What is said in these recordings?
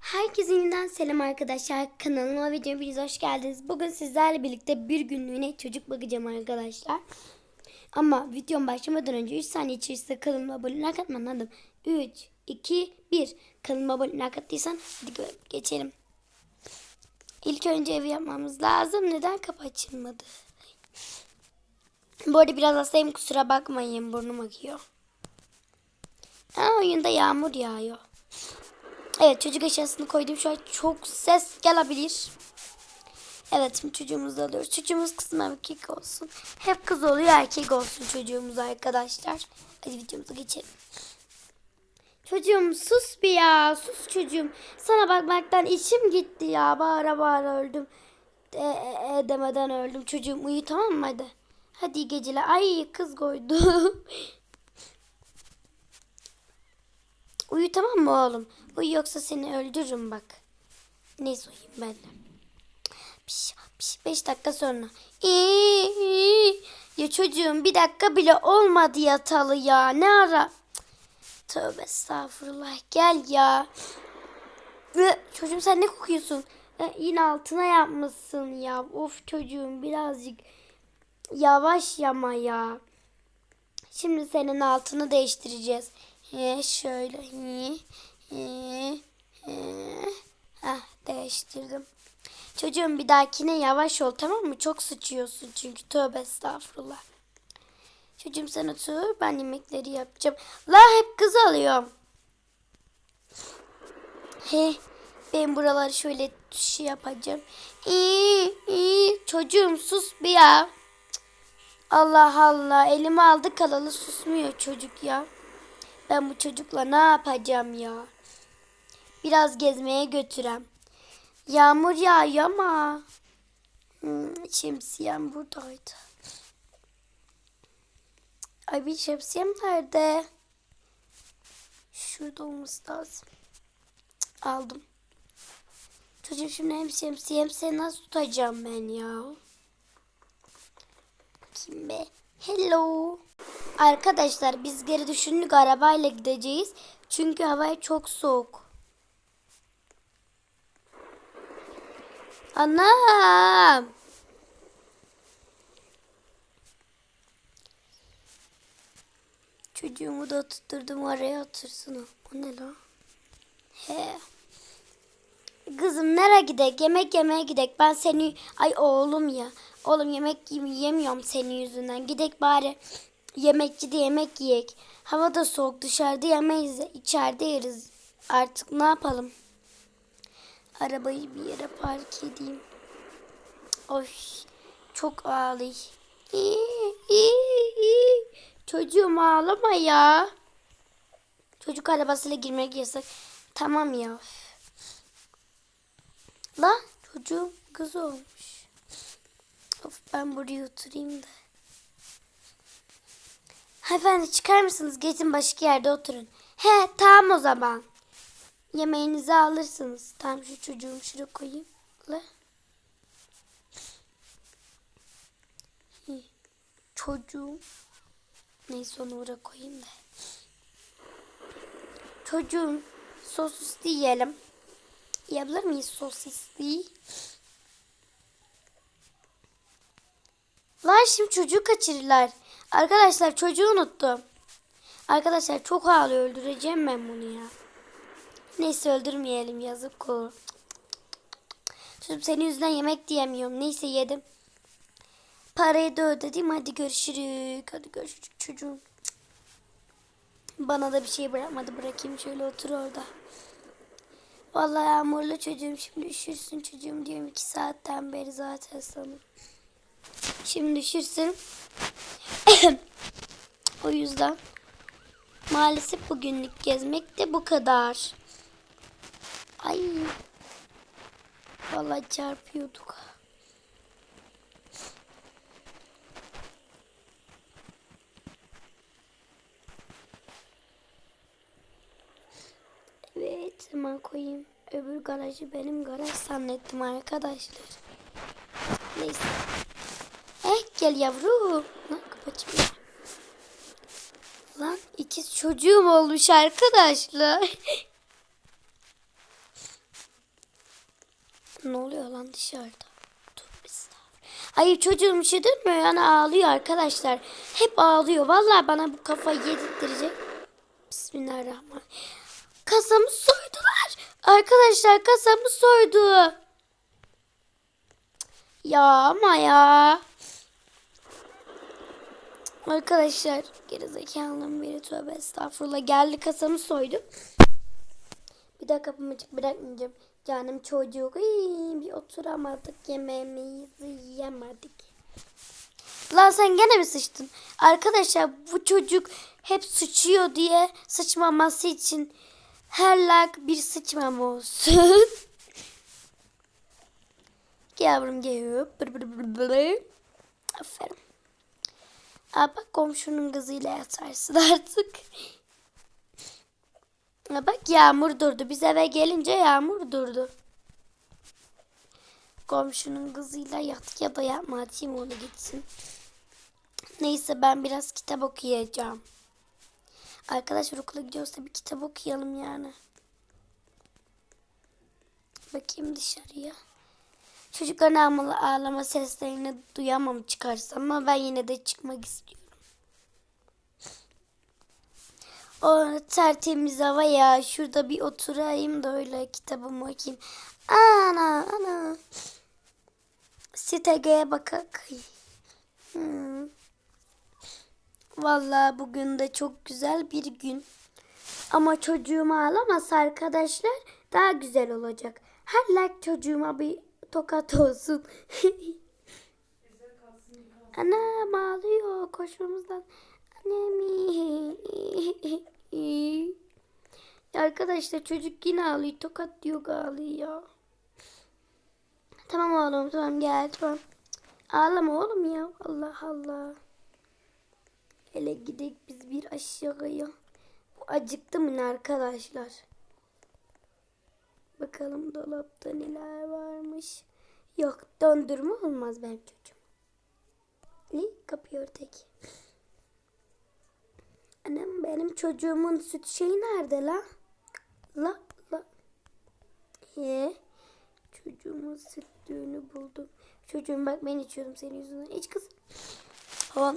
Herkese yeniden selam arkadaşlar. Kanalıma videoma hepiniz hoş geldiniz. Bugün sizlerle birlikte bir günlüğüne çocuk bakacağım arkadaşlar. Ama videom başlamadan önce 3 saniye içerisinde kanalıma abone like atman lazım. 3, 2, 1. Kanalıma abone like attıysan hadi geçelim. İlk önce ev yapmamız lazım. Neden kapı açılmadı? Bu arada biraz hastayım kusura bakmayın burnum akıyor. Aa, oyunda yağmur yağıyor. Evet çocuk eşyasını koydum. Şu an çok ses gelebilir. Evet şimdi çocuğumuzu alıyoruz. Çocuğumuz mı erkek olsun. Hep kız oluyor erkek olsun çocuğumuz arkadaşlar. Hadi videomuza geçelim. Çocuğum sus bir ya. Sus çocuğum. Sana bakmaktan içim gitti ya. Bağıra bağıra öldüm. E, e, e demeden öldüm. Çocuğum uyu tamam mı hadi. Hadi geceler. Ay kız koydu. Uyu tamam mı oğlum? Uyu yoksa seni öldürürüm bak. Neyse uyuyayım ben de. Piş, piş, beş dakika sonra. İyi. Ya çocuğum bir dakika bile olmadı yatalı ya. Ne ara? Tövbe estağfurullah. Gel ya. Çocuğum sen ne kokuyorsun? Ha, yine altına yapmışsın ya. Of çocuğum birazcık yavaş yama ya. Şimdi senin altını değiştireceğiz. He, şöyle. He. Heh, değiştirdim. Çocuğum bir dahakine yavaş ol tamam mı? Çok sıçıyorsun çünkü tövbe estağfurullah. Çocuğum sen otur ben yemekleri yapacağım. La hep kız alıyorum. He ben buraları şöyle şey yapacağım. İyi iyi çocuğum sus bir ya. Allah Allah elimi aldı kalalı susmuyor çocuk ya. Ben bu çocukla ne yapacağım ya? Biraz gezmeye götürem. Yağmur yağıyor ama. Hmm, şemsiyem buradaydı. Ay bir şemsiyem nerede? Şurada olması lazım. Aldım. Çocuğum şimdi hem şemsiye hem seni nasıl tutacağım ben ya? Kim be? Hello. Arkadaşlar biz geri düşündük arabayla gideceğiz. Çünkü hava çok soğuk. Anam. Çocuğumu da tutturdum oraya otursun. O ne lan? He. Kızım nereye gidek? Yemek yemeye gidek. Ben seni... Ay oğlum ya. Oğlum yemek yem- yemiyorum senin yüzünden. Gidek bari yemekçide yemek yiyek. Hava da soğuk. Dışarıda yemeyiz. içeride yeriz. Artık ne yapalım? Arabayı bir yere park edeyim. Oy. Çok ağlay. Çocuğum ağlama ya. Çocuk arabasıyla girmek yasak. Tamam ya. La çocuğum kız olmuş. Of ben buraya oturayım da. Efendim çıkar mısınız? Geçin başka yerde oturun. He tamam o zaman. Yemeğinizi alırsınız. Tam şu çocuğumu şuraya koyayım. La. Çocuğum. Neyse onu oraya koyayım da. Çocuğum sosisli yiyelim. Yiyebilir miyiz sosisli? Lan şimdi çocuğu kaçırırlar. Arkadaşlar çocuğu unuttum. Arkadaşlar çok ağlıyor öldüreceğim ben bunu ya. Neyse öldürmeyelim yazık olur. Çocuğum senin yüzünden yemek diyemiyorum. Neyse yedim. Parayı da ödedim. Hadi görüşürüz. Hadi görüşürüz çocuğum. Bana da bir şey bırakmadı. Bırakayım şöyle otur orada. Vallahi yağmurlu çocuğum şimdi üşürsün çocuğum diyorum iki saatten beri zaten sana. Şimdi üşürsün. o yüzden maalesef bugünlük gezmek de bu kadar. Ay. Vallahi çarpıyorduk. Evet hemen koyayım. Öbür garajı benim garaj zannettim arkadaşlar. Neyse. Eh gel yavrum. Lan kapatayım. Lan ikiz çocuğum olmuş arkadaşlar. Ne oluyor lan dışarıda? Tövbe estağfurullah. Hayır çocuğum üşüdün mü? Yani ağlıyor arkadaşlar. Hep ağlıyor. Vallahi bana bu kafayı yedirttirecek. Bismillahirrahmanirrahim. Kasamı soydular. Arkadaşlar kasamı soydu. Ya ama ya. Arkadaşlar gerizekalının biri tövbe estağfurullah geldi kasamı soydu. Bir daha kapımı açık bırakmayacağım. Canım çocuk. Bir oturamadık yemeğimizi yiyemedik. Lan sen gene mi sıçtın? Arkadaşlar bu çocuk hep sıçıyor diye sıçmaması için her like bir sıçmam olsun. Yavrum geliyor. Aferin. Aa, bak komşunun kızıyla yatarsın artık. Bak yağmur durdu. Biz eve gelince yağmur durdu. Komşunun kızıyla yat ya da yapma atayım onu gitsin. Neyse ben biraz kitap okuyacağım. Arkadaşlar okula gidiyorsa bir kitap okuyalım yani. Bakayım dışarıya. Çocukların ağlama, seslerini duyamam çıkarsam ama ben yine de çıkmak istiyorum. O tertemiz hava ya. Şurada bir oturayım da öyle kitabımı okuyayım. Ana ana. Sitege bakak. Hmm. Vallahi bugün de çok güzel bir gün. Ama çocuğum ağlamasa arkadaşlar daha güzel olacak. Her like çocuğuma bir tokat olsun. Ana ağlıyor koşmamızdan. Annemi. Arkadaşlar çocuk yine ağlıyor. Tokat diyor ağlıyor. Tamam oğlum tamam gel tamam. Ağlama oğlum ya. Allah Allah. Hele gidelim biz bir aşağıya. Bu acıktı mı arkadaşlar? Bakalım dolapta neler varmış. Yok dondurma olmaz benim çocuğum. Ne? Kapıyor tek. Benim çocuğumun süt şeyi nerede la? La la. He. Çocuğumun sütlüğünü buldum. Çocuğum bak ben içiyorum senin yüzünden. İç kız. Hava.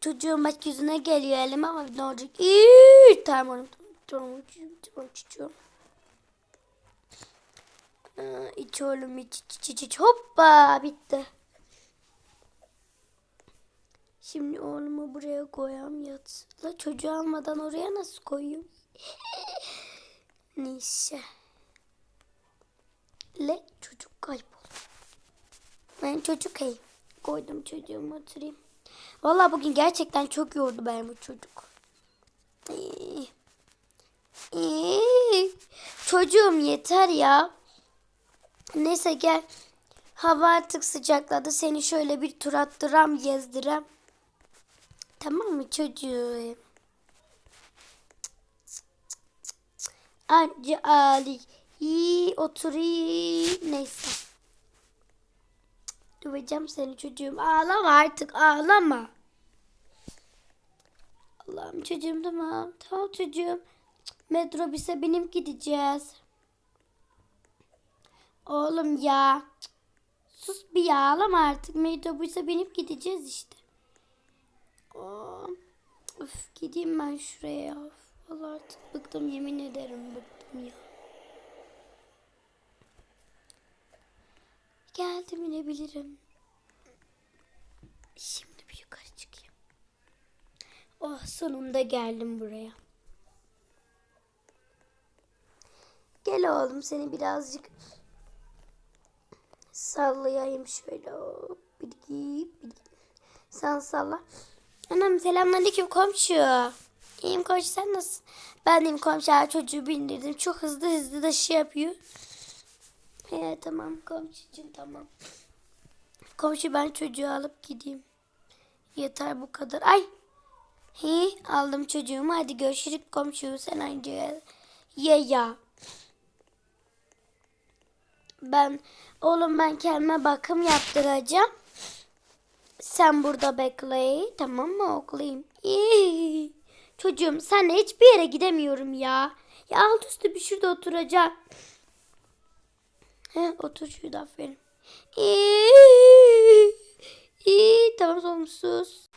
Çocuğum bak yüzüne geliyor elim ama ne olacak? İyi, tamam oğlum. Tamam, tamam, içiyorum. Aa, iç oğlum iç iç iç iç. Hoppa bitti. Şimdi oğlumu buraya koyam yat. La çocuğu almadan oraya nasıl koyayım? Neyse. Le çocuk kayboldu. Ben çocuk hey. Koydum çocuğumu oturayım. Vallahi bugün gerçekten çok yordu benim bu çocuk. Çocuğum yeter ya. Neyse gel. Hava artık sıcakladı. Seni şöyle bir tur attıram, gezdirem. Tamam mı çocuğum? Anca Ali. İyi oturayım. Neyse. Döveceğim seni çocuğum. Ağlama artık ağlama. Allah'ım çocuğum tamam. Tamam çocuğum. Metrobüse binip gideceğiz. Oğlum ya. Sus bir ya ağlama artık. Metrobüse binip gideceğiz işte. Aa, Öf gideyim ben şuraya ya. Vallahi artık bıktım yemin ederim bıktım ya. Geldim inebilirim. Şimdi bir yukarı çıkayım. Oh sonunda geldim buraya. Gel oğlum seni birazcık sallayayım şöyle. Hop, bilgi, bilgi. Sen salla. Anam selamünaleyküm komşu. İyiyim komşu sen nasılsın? Ben deyim komşu ha, çocuğu bindirdim. Çok hızlı hızlı da şey yapıyor. He tamam komşucuğum tamam. Komşu ben çocuğu alıp gideyim. Yeter bu kadar. Ay. He aldım çocuğumu. Hadi görüşürüz komşu. Sen anca ye ya. Ben oğlum ben kendime bakım yaptıracağım. Sen burada bekle. Tamam mı oklayayım? İyi. Çocuğum senle hiçbir yere gidemiyorum ya. Ya alt üstü bir şurada oturacağım. He, otur şurada aferin. İyi, iyi, tamam olumsuz.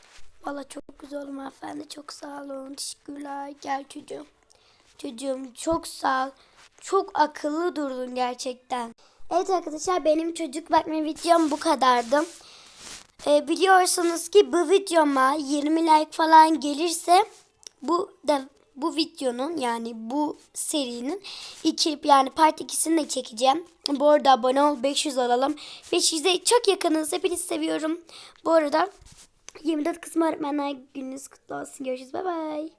Valla çok güzel oldu hanımefendi. Çok sağ olun. Teşekkürler. Gel çocuğum. Çocuğum çok sağ ol. Çok akıllı durdun gerçekten. Evet arkadaşlar benim çocuk bakma videom bu kadardı. Ee, biliyorsunuz ki bu videoma 20 like falan gelirse bu da bu videonun yani bu serinin iki yani part 2'sini de çekeceğim. Bu arada abone ol 500 alalım. 500'e çok yakınız. Hepinizi seviyorum. Bu arada 24 kısmı öğretmenler gününüz kutlu olsun. Görüşürüz. Bay bay.